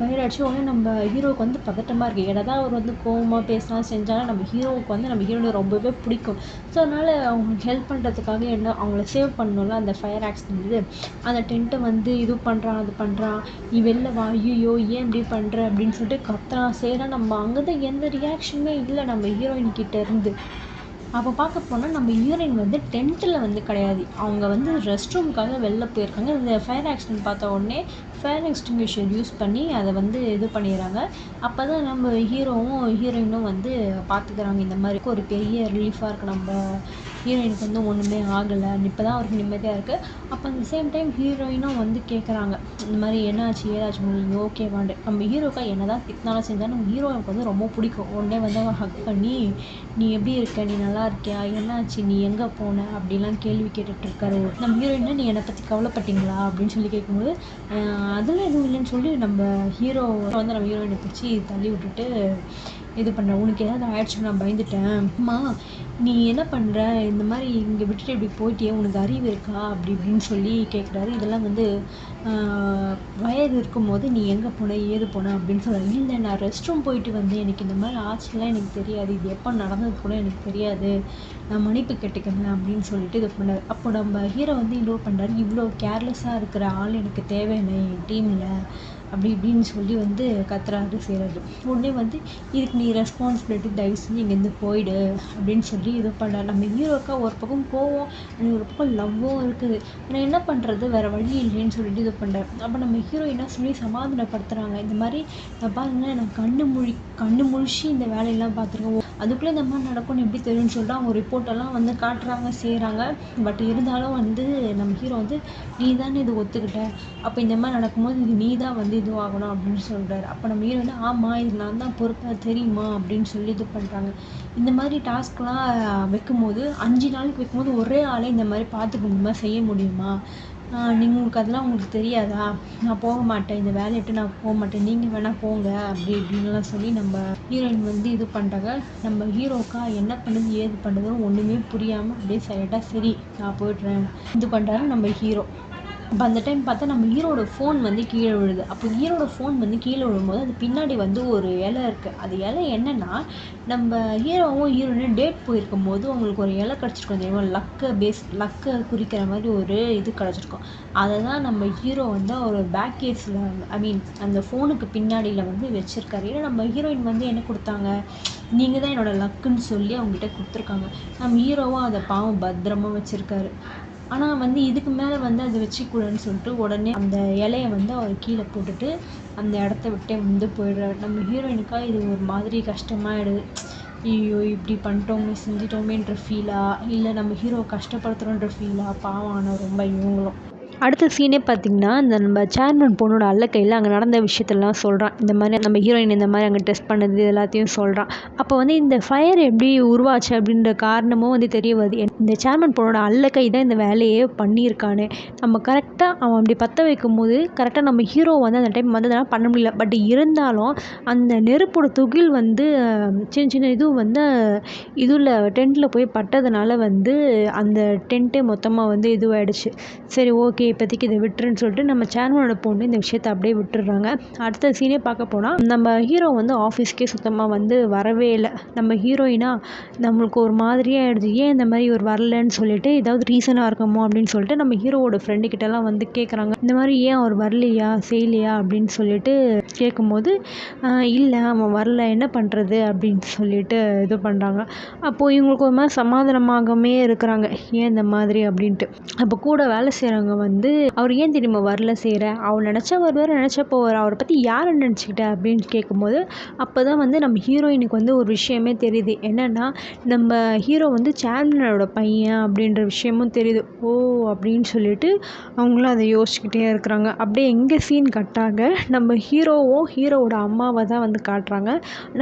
ஃபயர் ஆச்சு உடனே நம்ம ஹீரோவுக்கு வந்து பதட்டமாக இருக்குது என்னதான் அவர் வந்து கோவமாக பேசலாம் செஞ்சாலும் நம்ம ஹீரோவுக்கு வந்து நம்ம ஹீரோனை ரொம்பவே பிடிக்கும். ஸோ அதனால் அவங்களுக்கு ஹெல்ப் பண்ணுறதுக்காக என்ன அவங்கள சேவ் பண்ணணும்ல அந்த ஃபயர் ஆக்சிடென்ட் அந்த டென்ட்டை வந்து இது பண்ணுறான் அது பண்ணுறான் நீ வெளில வா ஐயோ ஏன் இப்படி பண்ணுற அப்படின்னு சொல்லிட்டு கத்துறான். செய்கிறான் நம்ம அங்கே தான் எந்த ரியாக்ஷனுமே இல்லை. நம்ம ஹீரோயின் கிட்டேருந்து அப்போ பார்க்க போனால் நம்ம ஹீரோயின் வந்து டென்ட்டில் வந்து கிடையாது. அவங்க வந்து ரெஸ்ட் ரூமுக்காக வெளில போயிருக்காங்க. இந்த ஃபயர் ஆக்சிடென்ட் பார்த்த உடனே ஃபயர் எக்ஸ்டிங்விஷர் யூஸ் பண்ணி அதை வந்து இது பண்ணிடுறாங்க. அப்போ தான் நம்ம ஹீரோவும் ஹீரோயினும் வந்து பார்த்துக்கிறாங்க. இந்த மாதிரி ஒரு பெரிய ரிலீஃபாக இருக்குது நம்ம. ஹீரோயினுக்கு வந்து ஒன்றுமே ஆகலை. இப்போ தான் அவருக்கு நிம்மதியாக இருக்குது அப்போ அந்த சேம் டைம் ஹீரோயினும் வந்து கேட்குறாங்க இந்த மாதிரி என்னாச்சு ஏதாச்சும் நீங்கள் ஓகேவாண்டு நம்ம ஹீரோக்கா என்ன தான் திட்டினாலும் செஞ்சாலும் நம்ம ஹீரோவுக்கு வந்து ரொம்ப பிடிக்கும். உடனே வந்து அவன் ஹக் பண்ணி நீ எப்படி இருக்க? நீ நல்லா இருக்கியா? என்னாச்சு? நீ எங்கே போன? அப்படிலாம் கேள்வி கேட்டுட்ருக்காரு நம்ம ஹீரோயினா நீ என்னை பற்றி கவலைப்பட்டீங்களா? அப்படின்னு சொல்லி கேட்கும்போது அதெல்லாம் எதுவும் இல்லைன்னு சொல்லி நம்ம ஹீரோ வந்து நம்ம ஹீரோயினை பிடிச்சி தள்ளி விட்டுட்டு இது பண்ண உனக்கு ஏதாவது ஆயிடுச்சு நான் பயந்துட்டேன். அம்மா நீ என்ன பண்ணுற இந்த மாதிரி இங்கே விட்டுட்டு இப்படி போயிட்டே உனக்கு அறிவு இருக்கா? அப்படி இப்படின்னு சொல்லி கேட்குறாரு இதெல்லாம் வந்து வயது இருக்கும்போது நீ எங்கே போன ஏது போன அப்படின்னு சொல்கிறாங்க இல்லை நான் ரெஸ்ட் ரூம் போயிட்டு வந்தேன். எனக்கு இந்த மாதிரி ஆச்சுலாம் எனக்கு தெரியாது. இது எப்போ நடந்தது கூட எனக்கு தெரியாது. நான் மன்னிப்பு கேட்டுக்கிறேன் அப்படின்னு சொல்லிட்டு இது பண்ணார். அப்போ நம்ம ஹீரோ வந்து இன்னொரு பண்ணுறாரு இவ்வளோ கேர்லெஸ்ஸாக இருக்கிற ஆள் எனக்கு தேவையில்லை என் டீமில் அப்படி இப்படின்னு சொல்லி வந்து கத்துறாரு செய்கிறாரு உடனே வந்து இதுக்கு நீ ரெஸ்பான்சிபிலிட்டி தயவு செஞ்சு இங்கேருந்து போயிடு அப்படின்னு சொல்லி இது பண்ணுறாரு நம்ம ஹீரோக்கா ஒரு பக்கம் கோவம் அண்ட் ஒரு பக்கம் லவ்வும் இருக்குது. ஆனால் என்ன பண்ணுறது வேறு வழி இல்லைன்னு சொல்லிட்டு இது பண்ணுறாரு அப்போ நம்ம ஹீரோ என்ன சொல்லி சமாதானப்படுத்துகிறாங்க இந்த மாதிரி நான் பாருங்களேன் நான் கண்ணு முழி கண்ணு முழிச்சு இந்த வேலையெல்லாம் பார்த்துருக்கோம் அதுக்குள்ளே இந்த மாதிரி நடக்கும்னு எப்படி தெரியும்னு சொல்லிட்டு அவங்க ரிப்போர்ட்டெல்லாம் வந்து காட்டுறாங்க செய்கிறாங்க பட் இருந்தாலும் வந்து நம்ம ஹீரோ வந்து நீ தானே இது ஒத்துக்கிட்ட. அப்போ இந்த மாதிரி நடக்கும்போது இது நீ தான் வந்து இதுவாகணும் அப்படின்னு சொல்கிறாரு அப்போ நம்ம ஹீரோ வந்து ஆமாம் இது நான் தான் பொறுப்பாக தெரியுமா அப்படின்னு சொல்லி இது பண்ணுறாங்க இந்த மாதிரி டாஸ்க்லாம் வைக்கும்போது அஞ்சு நாளைக்கு வைக்கும்போது ஒரே ஆளே இந்த மாதிரி பார்த்துக்க முடியுமா? செய்ய முடியுமா? நீங்கள் உங்களுக்கு அதெல்லாம் உங்களுக்கு தெரியாதா? நான் போக மாட்டேன் இந்த வேலையை விட்டு நான் போக மாட்டேன் நீங்கள் வேணால் போங்க அப்படி இப்படின்லாம் சொல்லி நம்ம ஹீரோயின் வந்து இது பண்ணுறாங்க நம்ம ஹீரோக்கா என்ன பண்ணுது ஏது பண்ணுறதுன்னு ஒன்றுமே புரியாமல் அப்படியே சைலண்டாக சரி நான் போய்ட்றேன். இது பண்ணுறாரு நம்ம ஹீரோ அப்போ அந்த டைம் பார்த்தா நம்ம ஹீரோட ஃபோன் வந்து கீழே விழுது. அப்போ ஹீரோட ஃபோன் வந்து கீழே விழும்போது அது பின்னாடி வந்து ஒரு இலை இருக்குது அது இலை என்னென்னா நம்ம ஹீரோவும் ஹீரோயினும் டேட் போயிருக்கும் போது அவங்களுக்கு ஒரு இலை கிடச்சிருக்கும் தெரியுமா? லக்கை பேஸ் லக்கை குறிக்கிற மாதிரி ஒரு இது கிடச்சிருக்கும். அதை தான் நம்ம ஹீரோ வந்து ஒரு பேக் கேஸில் ஐ மீன் அந்த ஃபோனுக்கு பின்னாடியில் வந்து வச்சுருக்காரு. ஏன்னா நம்ம ஹீரோயின் வந்து என்ன கொடுத்தாங்க? நீங்கள் தான் என்னோடய லக்குன்னு சொல்லி அவங்ககிட்ட கொடுத்துருக்காங்க. நம்ம ஹீரோவும் அதை பாவம் பத்திரமாக வச்சுருக்காரு. ஆனால் வந்து இதுக்கு மேலே வந்து அதை வச்சுக்கூடாதுன்னு சொல்லிட்டு உடனே அந்த இலைய வந்து அவர் கீழே போட்டுட்டு அந்த இடத்த விட்டே வந்து போயிடுறாரு. நம்ம ஹீரோயினுக்காக இது ஒரு மாதிரி கஷ்டமாயிடுது. ஐயோ இப்படி பண்ணிட்டோமே செஞ்சிட்டோமேன்ற ஃபீலா இல்லை நம்ம ஹீரோ கஷ்டப்படுத்துகிறோன்ற ஃபீலா பாவம் ஆனால் ரொம்ப இவங்களும். அடுத்த சீனே பார்த்திங்கன்னா இந்த நம்ம சேர்மன் பொண்ணோட அல்லக்கையில் அங்கே நடந்த விஷயத்தெல்லாம் சொல்கிறான் இந்த மாதிரி நம்ம ஹீரோயின் இந்த மாதிரி அங்கே டெஸ்ட் பண்ணது எல்லாத்தையும் சொல்கிறான் அப்போ வந்து இந்த ஃபயர் எப்படி உருவாச்சு அப்படின்ற காரணமும் வந்து தெரிய வருது. இந்த சேர்மன் பொண்ணோட அல்லக்கை தான் இந்த வேலையே பண்ணியிருக்கானு. நம்ம கரெக்டாக அவன் அப்படி பற்ற வைக்கும் போது கரெக்டாக நம்ம ஹீரோ வந்து அந்த டைம் வந்ததுனால பண்ண முடியல. பட் இருந்தாலும் அந்த நெருப்போட துகில் வந்து சின்ன சின்ன இதுவும் வந்து இதில் டென்ட்டில் போய் பட்டதுனால வந்து அந்த டென்ட்டே மொத்தமாக வந்து இதுவாகிடுச்சு சரி ஓகே இப்போதைக்கு இதை விட்டுருன்னு சொல்லிட்டு நம்ம சேர்மனோட பொண்ணு இந்த விஷயத்த அப்படியே விட்டுடுறாங்க. அடுத்த சீனே பார்க்க போனால் நம்ம ஹீரோ வந்து ஆஃபீஸ்க்கே சுத்தமாக வந்து வரவே இல்லை. நம்ம ஹீரோயினா நம்மளுக்கு ஒரு மாதிரியே ஆயிடுது. ஏன் இந்த மாதிரி ஒரு வரலன்னு சொல்லிட்டு ஏதாவது ரீசனாக இருக்குமோ அப்படின்னு சொல்லிட்டு நம்ம ஹீரோவோட ஃப்ரெண்டு கிட்டலாம் வந்து கேட்குறாங்க இந்த மாதிரி ஏன் அவர் வரலையா செய்யலையா அப்படின்னு சொல்லிட்டு கேட்கும்போது இல்லை அவன் வரல என்ன பண்ணுறது அப்படின்னு சொல்லிட்டு இது பண்ணுறாங்க அப்போது இவங்களுக்கு ஒரு மாதிரி சமாதானமாகவே இருக்கிறாங்க. ஏன் இந்த மாதிரி அப்படின்ட்டு. அப்போ கூட வேலை செய்கிறவங்க வந்து வந்து அவர் ஏன் தெரியுமா வரல செய்கிற அவர் நினச்சா வருவார் நினச்சா போவார். அவரை பற்றி யாரை நினச்சிக்கிட்ட? அப்படின்னு கேட்கும்போது அப்போ தான் வந்து நம்ம ஹீரோயினுக்கு வந்து ஒரு விஷயமே தெரியுது. என்னென்னா நம்ம ஹீரோ வந்து சேர்மனோட பையன் அப்படின்ற விஷயமும் தெரியுது. ஓ அப்படின்னு சொல்லிட்டு அவங்களும் அதை யோசிச்சுக்கிட்டே இருக்கிறாங்க. அப்படியே எங்கே சீன் கட்டாக நம்ம ஹீரோவும் ஹீரோவோட அம்மாவை தான் வந்து காட்டுறாங்க.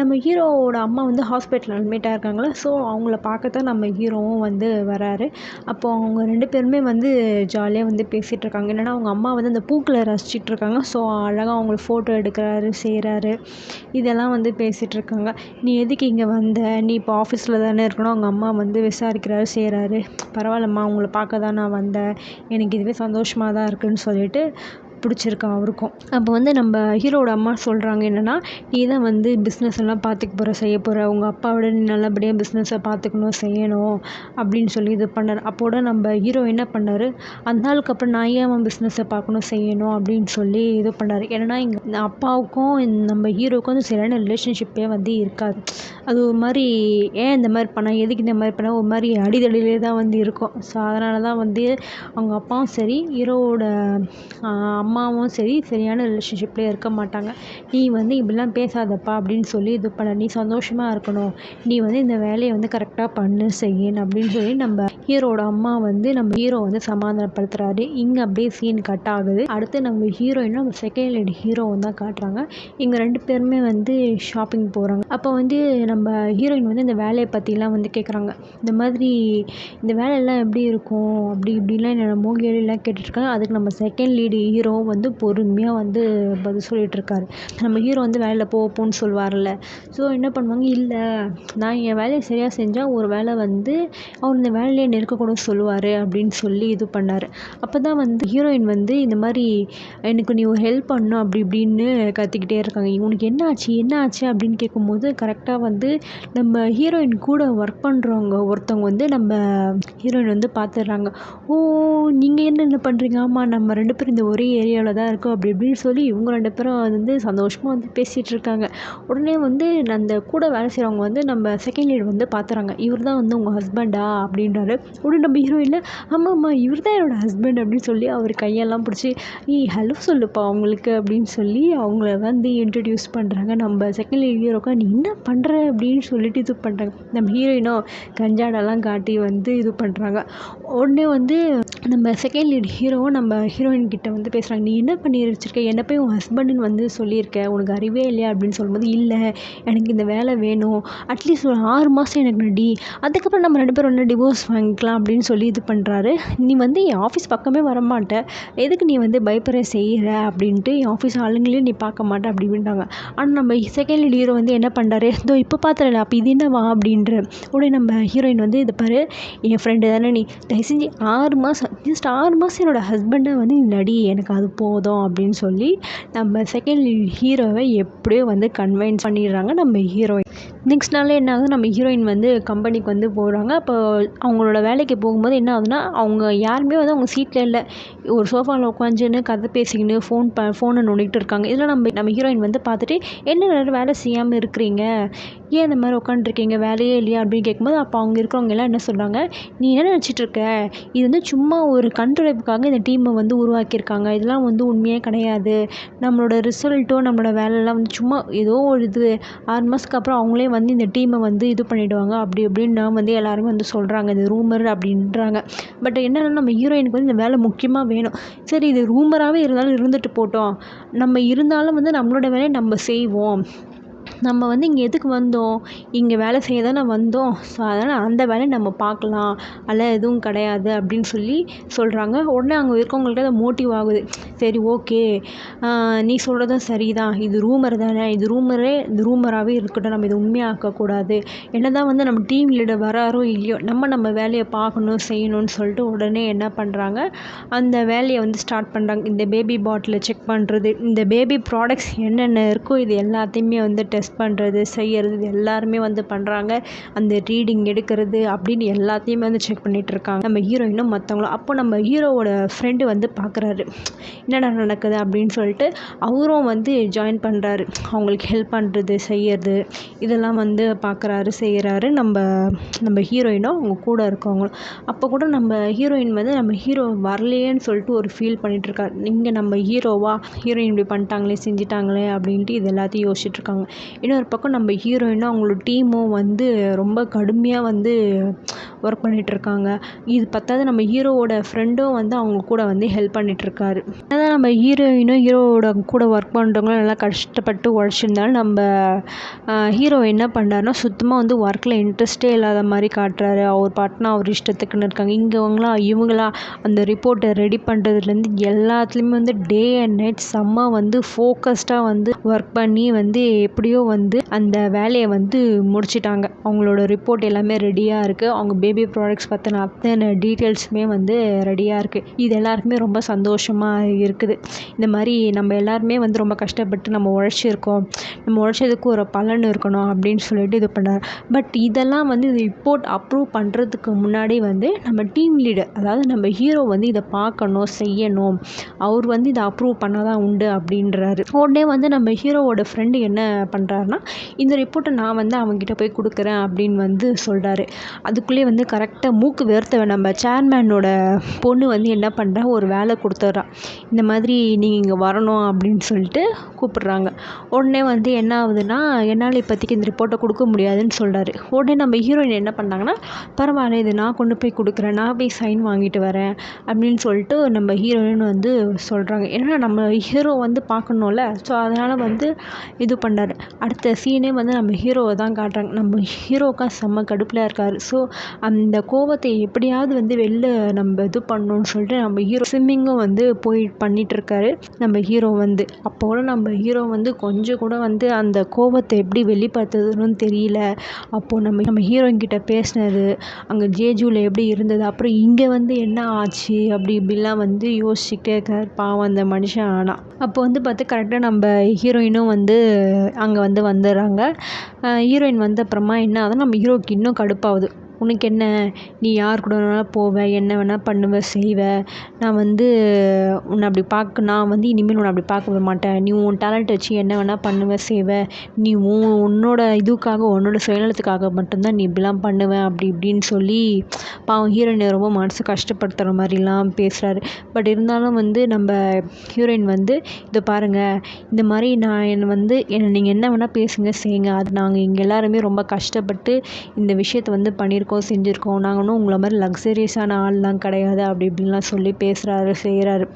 நம்ம ஹீரோவோட அம்மா வந்து ஹாஸ்பிட்டல் அட்மிட்டாக இருக்காங்களா ஸோ அவங்கள பார்க்க தான் நம்ம ஹீரோவும் வந்து வராரு. அப்போது அவங்க ரெண்டு பேருமே வந்து ஜாலியாக வந்து பேசிகிட்டு இருக்காங்க என்னென்னா அவங்க அம்மா வந்து அந்த பூக்களை ரசிச்சிட்டு இருக்காங்க ஸோ அழகாக அவங்கள ஃபோட்டோ எடுக்கிறாரு செய்கிறாரு இதெல்லாம் வந்து பேசிகிட்ருக்காங்க நீ எதுக்கு இங்கே வந்த? நீ இப்போ ஆஃபீஸில் தானே இருக்கணும். அவங்க அம்மா வந்து விசாரிக்கிறாரு செய்கிறாரு பரவாயில்லம்மா உங்களை பார்க்க தான் நான் வந்தேன். எனக்கு இதுவே சந்தோஷமாக தான் இருக்குதுன்னு சொல்லிட்டு பிடிச்சிருக்கு அவருக்கும். அப்போ வந்து நம்ம ஹீரோவோட அம்மா சொல்கிறாங்க என்னென்னா நீ தான் வந்து பிஸ்னஸ் எல்லாம் பார்த்துக்க போகிற செய்ய போகிற உங்கள் அப்பாவோட நீ நல்லபடியாக பிஸ்னஸை பார்த்துக்கணும் செய்யணும் அப்படின்னு சொல்லி இது பண்ணார். அப்போட நம்ம ஹீரோ என்ன பண்ணார்? அந்த நாளுக்கு அப்புறம் நான் ஏன் அவன் பிஸ்னஸை பார்க்கணும் செய்யணும் அப்படின்னு சொல்லி இது பண்ணார். ஏன்னா இங்கே அப்பாவுக்கும் நம்ம ஹீரோவுக்கும் வந்து சரியான ரிலேஷன்ஷிப்பே வந்து இருக்காது. அது ஒரு மாதிரி ஏன் இந்த மாதிரி பண்ணால் எதுக்கு இந்த மாதிரி பண்ணால் ஒரு மாதிரி அடிதடியிலே தான் வந்து இருக்கும். ஸோ அதனால தான் வந்து அவங்க அப்பாவும் சரி ஹீரோவோட அம்மாவும் சரி சரியான ரிலேஷன்ஷிப்லேயே இருக்க மாட்டாங்க. நீ வந்து இப்படிலாம் பேசாதப்பா அப்படின்னு சொல்லி இது பண்ண நீ சந்தோஷமாக இருக்கணும். நீ வந்து இந்த வேலையை வந்து கரெக்டாக பண்ணு செய்யணும் அப்படின்னு சொல்லி நம்ம ஹீரோட அம்மா வந்து நம்ம ஹீரோ வந்து சமாதானப்படுத்துகிறாரு இங்கே அப்படியே சீன் கட் ஆகுது. அடுத்து நம்ம ஹீரோயினும் நம்ம செகண்ட் லேடி ஹீரோவும் தான் காட்டுறாங்க. இங்கே ரெண்டு பேருமே வந்து ஷாப்பிங் போகிறாங்க அப்போ வந்து நம்ம ஹீரோயின் வந்து இந்த வேலையை பற்றிலாம் வந்து கேட்குறாங்க இந்த மாதிரி இந்த வேலையெல்லாம் எப்படி இருக்கும்? அப்படி இப்படிலாம் என்னோட கேள்விலாம் கேட்டுட்ருக்காங்க அதுக்கு நம்ம செகண்ட் லீடு ஹீரோ வந்து பொறுமையாக வந்து பதில் சொல்லிகிட்ருக்காரு நம்ம ஹீரோ வந்து வேலையில் போ போன்னு சொல்லுவார்ல ஸோ என்ன பண்ணுவாங்க? இல்லை நான் என் வேலையை சரியாக செஞ்சால் ஒரு வேளை வந்து அவர் இந்த வேலையிலே நெருக்கக்கூட சொல்லுவார் அப்படின்னு சொல்லி இது பண்ணார். அப்போ தான் வந்து ஹீரோயின் வந்து இந்த மாதிரி எனக்கு நீ ஒரு ஹெல்ப் பண்ணணும் அப்படி இப்படின்னு கத்திக்கிட்டே இருக்காங்க. உனக்கு என்ன ஆச்சு? என்ன ஆச்சு? அப்படின்னு கேட்கும்போது கரெக்டாக வந்து நம்ம ஹீரோயின் கூட ஒர்க் பண்ணுறவங்க ஒருத்தவங்க வந்து நம்ம ஹீரோயின் வந்து பார்த்துடுறாங்க ஓ நீங்கள் என்னென்ன பண்ணுறீங்க ஆமாம் நம்ம ரெண்டு பேரும் இந்த ஒரே ஏரியா ஏரியாவில் தான் இருக்கோம் அப்படி இப்படின்னு சொல்லி இவங்க ரெண்டு பேரும் வந்து சந்தோஷமாக வந்து பேசிகிட்டு இருக்காங்க. உடனே வந்து அந்த கூட வேலை செய்கிறவங்க வந்து நம்ம செகண்ட் லீட் வந்து பார்த்துறாங்க இவர் தான் வந்து உங்கள் ஹஸ்பண்டா அப்படின்றாரு. உடனே நம்ம ஹீரோயினில் ஆமாம் ஆமாம் இவர் தான் என்னோடய ஹஸ்பண்ட் அப்படின்னு சொல்லி அவர் கையெல்லாம் பிடிச்சி நீ ஹலோ சொல்லுப்பா அவங்களுக்கு அப்படின்னு சொல்லி அவங்கள வந்து இன்ட்ரடியூஸ் பண்ணுறாங்க நம்ம செகண்ட் லீட் ஹீரோக்கா நீ என்ன பண்ணுற அப்படின்னு சொல்லிட்டு இது பண்ணுறாங்க நம்ம ஹீரோயினோ கஞ்சாடெல்லாம் காட்டி வந்து இது பண்ணுறாங்க உடனே வந்து நம்ம செகண்ட் லீட் ஹீரோவும் நம்ம ஹீரோயின் கிட்ட வந்து பேசுகிறாங்க நீ என்ன பண்ணி வச்சிருக்க? என்ன போய் உன் ஹஸ்பண்டுன்னு வந்து சொல்லியிருக்க. உனக்கு அறிவே இல்லையா? அப்படின்னு சொல்லும்போது இல்லை. எனக்கு இந்த வேலை வேணும். அட்லீஸ்ட் ஒரு ஆறு மாதம் எனக்கு நடி அதுக்கப்புறம் நம்ம ரெண்டு பேரும் ஒன்று டிவோர்ஸ் வாங்கிக்கலாம் அப்படின்னு சொல்லி இது பண்ணுறாரு நீ வந்து என் ஆஃபீஸ் பக்கமே வரமாட்ட. எதுக்கு நீ வந்து பயப்பட செய்கிற அப்படின்ட்டு என் ஆஃபீஸ் ஆளுங்களையும் நீ பார்க்க மாட்டேன் அப்படி ஆனால் நம்ம செகண்ட் லீட் ஹீரோ வந்து என்ன பண்ணுறாரு இதோ இப்போ பார்த்துடல அப்போ இது என்னவா? அப்படின்ற உடனே நம்ம ஹீரோயின் வந்து இது பாரு. என் ஃப்ரெண்டு தானே நீ. தயவு செஞ்சு ஆறு மாதம் ஜஸ்ட் ஆறு மாதம் என்னோடய ஹஸ்பண்டை வந்து நீ நடி. எனக்கு அது போதும் அப்படின்னு சொல்லி நம்ம செகண்ட் ஹீரோவை எப்படியோ வந்து கன்வின்ஸ் பண்ணிடுறாங்க நம்ம ஹீரோயின் நெக்ஸ்ட் நாளில் என்ன ஆகுது? நம்ம ஹீரோயின் வந்து கம்பெனிக்கு வந்து போகிறாங்க அப்போ அவங்களோட வேலைக்கு போகும்போது என்ன ஆகுதுன்னா அவங்க யாருமே வந்து அவங்க சீட்டில் இல்லை. ஒரு சோஃபாவில் உட்காந்துன்னு கதை பேசிக்கின்னு ஃபோன் ப ஃபோனை நோண்டிகிட்டு இருக்காங்க. இதில் நம்ம நம்ம ஹீரோயின் வந்து பார்த்துட்டு என்ன நேரம் வேலை செய்யாமல் இருக்கிறீங்க? ஏன் இந்த மாதிரி உட்காந்துருக்கீங்க வேலையே இல்லையா? அப்படின்னு கேட்கும்போது அப்போ அவங்க இருக்கிறவங்க எல்லாம் என்ன சொல்கிறாங்க நீ என்ன நினச்சிட்டு இருக்க? இது வந்து சும்மா ஒரு கண்துடைப்புக்காக இந்த டீமை வந்து உருவாக்கியிருக்காங்க. இதெல்லாம் வந்து உண்மையே கிடையாது. நம்மளோட ரிசல்ட்டோ நம்மளோட வேலைலாம் வந்து சும்மா ஏதோ ஒரு இது ஆறு மாதத்துக்கு அப்புறம் அவங்களே வந்து இந்த டீமை வந்து இது பண்ணிவிடுவாங்க அப்படி இப்படின்னு நான் வந்து எல்லாருமே வந்து சொல்கிறாங்க இது ரூமர் அப்படின்றாங்க. பட் என்னென்னா நம்ம ஹீரோயினுக்கு வந்து இந்த வேலை முக்கியமாக வேணும். சரி இது ரூமராகவே இருந்தாலும் இருந்துட்டு போட்டோம். நம்ம இருந்தாலும் வந்து நம்மளோட வேலையை நம்ம செய்வோம். நம்ம வந்து இங்கே எதுக்கு வந்தோம்? இங்கே வேலை செய்ய தானே வந்தோம். ஸோ அதனால் அந்த வேலையை நம்ம பார்க்கலாம். அதெல்லாம் எதுவும் கிடையாது அப்படின்னு சொல்லி சொல்கிறாங்க உடனே அங்கே இருக்கவங்களுக்கு அது மோட்டிவ் ஆகுது. சரி ஓகே நீ சொல்கிறதும் சரி தான் இது ரூமர் தானே. இது ரூமரே இது ரூமராகவே இருக்கட்டும். நம்ம இது உண்மையாக்கக்கூடாது. என்ன தான் வந்து நம்ம டீம் லீடர் வராரோ இல்லையோ நம்ம நம்ம வேலையை பார்க்கணும் செய்யணும்னு சொல்லிட்டு உடனே என்ன பண்ணுறாங்க அந்த வேலையை வந்து ஸ்டார்ட் பண்ணுறாங்க இந்த பேபி பாட்டிலை செக் பண்ணுறது இந்த பேபி ப்ராடக்ட்ஸ் என்னென்ன இருக்கோ இது எல்லாத்தையுமே வந்துட்டு டெஸ்ட் பண்ணுறது செய்கிறது இது எல்லாருமே வந்து பண்ணுறாங்க அந்த ரீடிங் எடுக்கிறது அப்படின்னு எல்லாத்தையுமே வந்து செக் பண்ணிகிட்டு இருக்காங்க. நம்ம ஹீரோயினும் மற்றவங்களும் அப்போ நம்ம ஹீரோவோட ஃப்ரெண்டு வந்து பார்க்குறாரு என்னடா நடக்குது அப்படின்னு சொல்லிட்டு அவரும் வந்து ஜாயின் பண்ணுறாரு அவங்களுக்கு ஹெல்ப் பண்ணுறது செய்கிறது இதெல்லாம் வந்து பார்க்குறாரு செய்கிறாரு நம்ம நம்ம ஹீரோயினும் அவங்க கூட இருக்கவங்களும். அப்போ கூட நம்ம ஹீரோயின் வந்து நம்ம ஹீரோ வரலையேன்னு சொல்லிட்டு ஒரு ஃபீல் பண்ணிகிட்டு இருக்காரு இங்கே நம்ம ஹீரோவா ஹீரோயின் இப்படி பண்ணிட்டாங்களே செஞ்சிட்டாங்களே அப்படின்ட்டு இது எல்லாத்தையும் யோசிச்சுட்ருக்காங்க இன்னொரு பக்கம் நம்ம ஹீரோயினும் அவங்களோட டீமும் வந்து ரொம்ப கடுமையாக வந்து ஒர்க் பண்ணிகிட்ருக்காங்க இது பத்தாவது நம்ம ஹீரோவோட ஃப்ரெண்டும் வந்து அவங்க கூட வந்து ஹெல்ப் பண்ணிகிட்ருக்காரு அதான் நம்ம ஹீரோயினும் ஹீரோவோட கூட ஒர்க் பண்ணுறவங்களும் நல்லா கஷ்டப்பட்டு உழைச்சிருந்தாலும் நம்ம ஹீரோ என்ன பண்ணுறாருன்னா சுத்தமாக வந்து ஒர்க்கில் இன்ட்ரெஸ்ட்டே இல்லாத மாதிரி காட்டுறாரு. அவர் பாட்டுனா அவர் இஷ்டத்துக்குன்னு இருக்காங்க. இங்கேவங்களா இவங்களா அந்த ரிப்போர்ட்டை ரெடி பண்ணுறதுலேருந்து எல்லாத்துலேயுமே வந்து டே அண்ட் நைட் செம்ம வந்து ஃபோக்கஸ்டாக வந்து ஒர்க் பண்ணி வந்து எப்படியோ வந்து அந்த வேலையை வந்து முடிச்சிட்டாங்க. அவங்களோட ரிப்போர்ட் எல்லாமே ரெடியாக இருக்குது அவங்க பேபி ப்ராடக்ட்ஸ் பற்றின அத்தனை டீட்டெயில்ஸுமே வந்து ரெடியாக இருக்குது இது எல்லாருக்குமே ரொம்ப சந்தோஷமாக இருக்குது. இந்த மாதிரி நம்ம எல்லாருமே வந்து ரொம்ப கஷ்டப்பட்டு நம்ம உழைச்சிருக்கோம். நம்ம உழைச்சதுக்கு ஒரு பலன் இருக்கணும் அப்படின்னு சொல்லிட்டு இது பண்ணார் பட் இதெல்லாம் வந்து ரிப்போர்ட் அப்ரூவ் பண்ணுறதுக்கு முன்னாடி வந்து நம்ம டீம் லீடர் அதாவது நம்ம ஹீரோ வந்து இதை பார்க்கணும் செய்யணும். அவர் வந்து இதை அப்ரூவ் பண்ணால் தான் உண்டு அப்படின்றாரு. உடனே வந்து நம்ம ஹீரோவோட ஃப்ரெண்டு என்ன பண்ணுறாருன்னா இந்த ரிப்போர்ட்டை நான் வந்து அவங்ககிட்ட போய் கொடுக்குறேன் அப்படின்னு வந்து சொல்கிறாரு அதுக்குள்ளேயே வந்து கரெக்டாக மூக்கு வேர்த்த நம்ம சேர்மேனோட பொண்ணு வந்து என்ன பண்ணுறா ஒரு வேலை கொடுத்துட்றா. இந்த மாதிரி நீங்கள் இங்கே வரணும் அப்படின்னு சொல்லிட்டு கூப்பிட்றாங்க. உடனே வந்து என்ன ஆகுதுன்னா என்னால் இப்போதைக்கு இந்த ரிப்போர்ட்டை கொடுக்க முடியாதுன்னு சொல்கிறாரு உடனே நம்ம ஹீரோயின் என்ன பண்ணாங்கன்னா பரவாயில்ல இது நான் கொண்டு போய் கொடுக்குறேன். நான் போய் சைன் வாங்கிட்டு வரேன் அப்படின்னு சொல்லிட்டு நம்ம ஹீரோயின் வந்து சொல்கிறாங்க ஏன்னா நம்ம ஹீரோ வந்து பார்க்கணும்ல. ஸோ அதனால் வந்து இது பண்ணார். அடுத்த சீனே வந்து நம்ம ஹீரோவை தான் காட்டுறாங்க. நம்ம ஹீரோக்கா செம்ம கடுப்பில் இருக்கார். ஸோ அந்த கோவத்தை எப்படியாவது வந்து வெளில நம்ம இது பண்ணணும்னு சொல்லிட்டு நம்ம ஹீரோ ஸ்விம்மிங்கும் வந்து போய் பண்ணிகிட்ருக்காரு நம்ம ஹீரோ வந்து. அப்போ கூட நம்ம ஹீரோ வந்து கொஞ்சம் கூட வந்து அந்த கோவத்தை எப்படி வெளிப்படுத்துதுன்னு தெரியல. அப்போது நம்ம நம்ம ஹீரோயின் கிட்ட பேசினது அங்கே ஜேஜூவில் எப்படி இருந்தது அப்புறம் இங்கே வந்து என்ன ஆச்சு அப்படி இப்படிலாம் வந்து யோசிச்சுக்கிட்டே இருக்கார் பாவம் அந்த மனுஷன் ஆனால் அப்போ வந்து பார்த்து கரெக்டாக நம்ம ஹீரோயினும் வந்து அங்கே வந்து வந்துடுறாங்க ஹீரோயின் வந்த அப்புறமா என்ன ஆகுதுன்னா நம்ம ஹீரோவுக்கு இன்னும் கடுப்பாகுது. உனக்கு என்ன? நீ யார் கூட வேணாலும் போவ என்ன வேணால் பண்ணுவ செய்வ. நான் வந்து உன்னை அப்படி பார்க்க நான் வந்து இனிமேல் உன்னை அப்படி பார்க்க விட மாட்டேன். நீ உன் டேலண்ட் வச்சு என்ன வேணால் பண்ணுவ செய்வ. நீ உன் உன்னோட இதுக்காக உன்னோட சுயநலத்துக்காக மட்டும்தான் நீ இப்படிலாம் பண்ணுவ அப்படி இப்படின்னு சொல்லி பாவம் ஹீரோயினை ரொம்ப மனசு கஷ்டப்படுத்துகிற மாதிரிலாம் பேசுகிறாரு பட் இருந்தாலும் வந்து நம்ம ஹீரோயின் வந்து இதை பாருங்கள் இந்த மாதிரி நான் என்னை வந்து என்னை நீங்கள் என்ன வேணால் பேசுங்க செய்யுங்க. அது நாங்கள் இங்கே எல்லாருமே ரொம்ப கஷ்டப்பட்டு இந்த விஷயத்த வந்து பண்ணியிருக்கோம் செஞ்சுருக்கோம் நாங்கள் ஒன்றும் உங்களை மாதிரி லக்ஸரியஸான ஆள்லாம் கிடையாது அப்படி இப்படின்லாம் சொல்லி பேசுகிறாரு செய்கிறாரு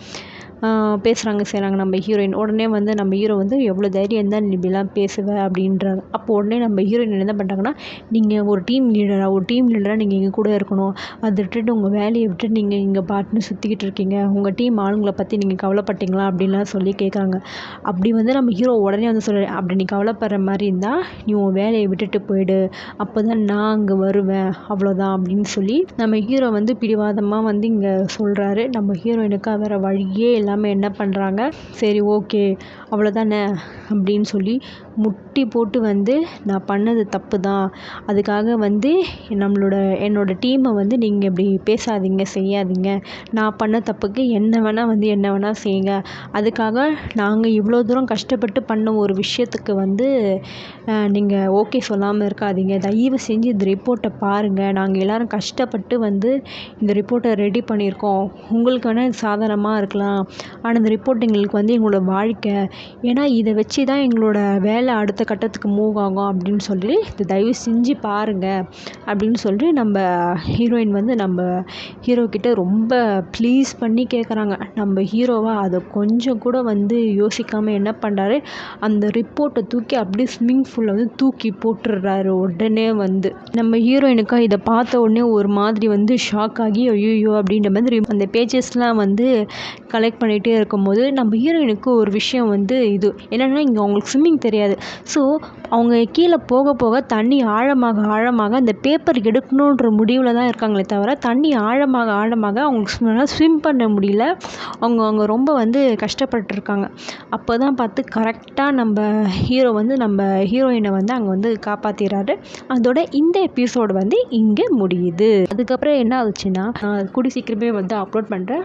பேசுகிறாங்க செய்கிறாங்க நம்ம ஹீரோயின் உடனே வந்து நம்ம ஹீரோ வந்து எவ்வளோ தைரியம் தான் நீ இப்படிலாம் பேசுவ? அப்படின்றாங்க. அப்போ உடனே நம்ம ஹீரோயின் என்ன பண்ணுறாங்கன்னா நீங்கள் ஒரு டீம் லீடராக ஒரு டீம் லீடராக நீங்கள் எங்கள் கூட இருக்கணும். அதை விட்டுட்டு உங்கள் வேலையை விட்டுட்டு நீங்கள் இங்கே பாட்டுன்னு சுற்றிக்கிட்டு இருக்கீங்க. உங்கள் டீம் ஆளுங்களை பற்றி நீங்கள் கவலைப்பட்டீங்களா? அப்படின்லாம் சொல்லி கேட்குறாங்க அப்படி வந்து நம்ம ஹீரோ உடனே வந்து சொல்ல அப்படி நீ கவலைப்படுற மாதிரி இருந்தால் நீ உன் வேலையை விட்டுட்டு போயிடு. அப்போ தான் நான் அங்கே வருவேன். அவ்வளோதான் அப்படின்னு சொல்லி நம்ம ஹீரோ வந்து பிடிவாதமாக வந்து இங்கே சொல்கிறாரு நம்ம ஹீரோயினுக்கு வேறு வழியே இல்லை இல்லாமல் என்ன பண்ணுறாங்க சரி ஓகே அவ்வளோதானே அப்படின்னு சொல்லி முட்டி போட்டு வந்து நான் பண்ணது தப்பு தான் அதுக்காக வந்து நம்மளோட என்னோடய டீமை வந்து நீங்கள் இப்படி பேசாதீங்க செய்யாதீங்க. நான் பண்ண தப்புக்கு என்ன வேணால் வந்து என்ன வேணால் செய்யுங்க. அதுக்காக நாங்கள் இவ்வளோ தூரம் கஷ்டப்பட்டு பண்ண ஒரு விஷயத்துக்கு வந்து நீங்கள் ஓகே சொல்லாமல் இருக்காதீங்க. தயவு செஞ்சு இந்த ரிப்போர்ட்டை பாருங்கள் நாங்கள் எல்லோரும் கஷ்டப்பட்டு வந்து இந்த ரிப்போர்ட்டை ரெடி பண்ணியிருக்கோம். உங்களுக்கு வேணால் இது சாதாரணமாக இருக்கலாம். ஆனால் இந்த ரிப்போர்ட் எங்களுக்கு வந்து எங்களோட வாழ்க்கை. ஏன்னா இதை வச்சு தான் எங்களோட வேலை அடுத்த கட்டத்துக்கு மூவ் ஆகும் அப்படின்னு சொல்லி இதை தயவு செஞ்சு பாருங்கள் அப்படின்னு சொல்லி நம்ம ஹீரோயின் வந்து நம்ம ஹீரோக்கிட்ட ரொம்ப ப்ளீஸ் பண்ணி கேட்குறாங்க நம்ம ஹீரோவாக அதை கொஞ்சம் கூட வந்து யோசிக்காமல் என்ன பண்ணுறாரு அந்த ரிப்போர்ட்டை தூக்கி அப்படியே ஸ்விம்மிங் ஃபூலில் வந்து தூக்கி போட்டுடுறாரு உடனே வந்து. நம்ம ஹீரோயினுக்கா இதை பார்த்த உடனே ஒரு மாதிரி வந்து ஷாக் ஆகி ஐயோ அப்படின்ற மாதிரி அந்த பேஜஸ்லாம் வந்து கலெக்ட் பண்ணி பண்ணிகிட்டே இருக்கும்போது நம்ம ஹீரோயினுக்கு ஒரு விஷயம் வந்து இது. என்னென்னா இங்கே அவங்களுக்கு ஸ்விம்மிங் தெரியாது. ஸோ அவங்க கீழே போக போக தண்ணி ஆழமாக ஆழமாக அந்த பேப்பர் எடுக்கணுன்ற முடிவில் தான் இருக்காங்களே தவிர தண்ணி ஆழமாக ஆழமாக அவங்களுக்கு ஸ்விம் பண்ண முடியல. அவங்க அவங்க ரொம்ப வந்து கஷ்டப்பட்டுருக்காங்க. அப்போ தான் பார்த்து கரெக்டாக நம்ம ஹீரோ வந்து நம்ம ஹீரோயினை வந்து அங்கே வந்து காப்பாற்றிடுறாரு அதோட இந்த எபிசோடு வந்து இங்கே முடியுது. அதுக்கப்புறம் என்ன ஆச்சுன்னா கூடி சீக்கிரமே வந்து அப்லோட் பண்ணுறேன்